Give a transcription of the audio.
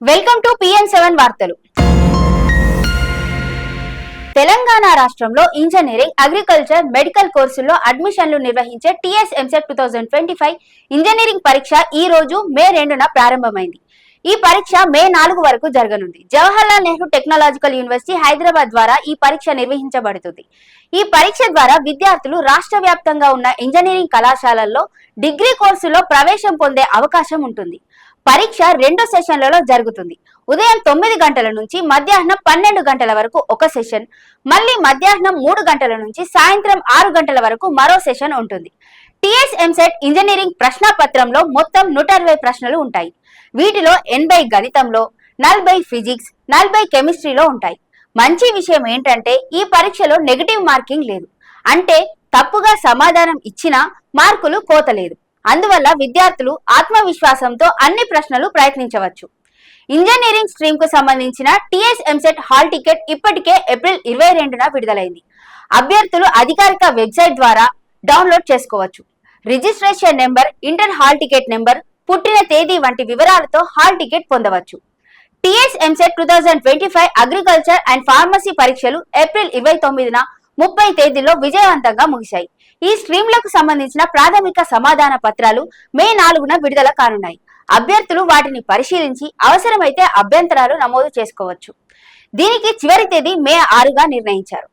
Welcome to PN seven వార్తలు. తెలంగాణ రాష్ట్రంలో engineering agriculture medical కోర్సుల్లో అడ్మిషన్లు నిర్వహించే TS EAMCET two thousand twenty five engineering పరీక్ష ఈ రోజు మే రెండున ప్రారంభమైంది. ఈ పరీక్ష మే నాలుగు వరకు జరగనుంది. జవహర్లాల్ నెహ్రూ టెక్నాలజికల్ యూనివర్సిటీ హైదరాబాద్ ద్వారా ఈ పరీక్ష నిర్వహించబడుతుంది. ఈ పరీక్ష ద్వారా విద్యార్థులు రాష్ట్ర వ్యాప్తంగా ఉన్న ఇంజనీరింగ్ కళాశాలల్లో డిగ్రీ కోర్సులో ప్రవేశం పొందే అవకాశం ఉంటుంది. పరీక్ష రెండు సెషన్లలో జరుగుతుంది. ఉదయం తొమ్మిది గంటల నుంచి మధ్యాహ్నం పన్నెండు గంటల వరకు ఒక సెషన్ మళ్ళీ మధ్యాహ్నం మూడు గంటల నుంచి సాయంత్రం ఆరు గంటల వరకు మరో సెషన్ ఉంటుంది. టిఎస్ ఎంసెట్ ఇంజనీరింగ్ ప్రశ్నాపత్రంలో మొత్తం నూట అరవై ప్రశ్నలు ఉంటాయి. వీటిలో ఎనభై గణితంలో నలభై ఫిజిక్స్ నలభై కెమిస్ట్రీలో ఉంటాయి. మంచి విషయం ఏంటంటే ఈ పరీక్షలో నెగటివ్ మార్కింగ్ లేదు. అంటే తప్పుగా సమాధానం ఇచ్చినా మార్కులు కోతలేదు. అందువల్ల విద్యార్థులు ఆత్మవిశ్వాసంతో అన్ని ప్రశ్నలు ప్రయత్నించవచ్చు. ఇంజనీరింగ్ స్ట్రీమ్కు సంబంధించిన టిఎస్ ఎంసెట్ హాల్ టికెట్ ఇప్పటికే ఏప్రిల్ ఇరవై రెండున విడుదలైంది. అభ్యర్థులు అధికారిక వెబ్సైట్ ద్వారా డౌన్లోడ్ చేసుకోవచ్చు. Registration number inter hall ticket number పుట్టిన తేదీ వంటి వివరాలతో హాల్ టికెట్ పొందవచ్చు. TS EAMCET two thousand twenty five agriculture and pharmacy పరీక్షలు ఏప్రిల్ ఇరవై తొమ్మిదిన ముప్పై తేదీలో విజయవంతంగా ముగిశాయి. ఈ స్ట్రీమ్లకు సంబంధించిన ప్రాథమిక సమాధాన పత్రాలు మే నాలుగున విడుదల కానున్నాయి. అభ్యర్థులు వాటిని పరిశీలించి అవసరమైతే అభ్యంతరాలు నమోదు చేసుకోవచ్చు. దీనికి చివరి తేదీ మే ఆరుగా నిర్ణయించారు.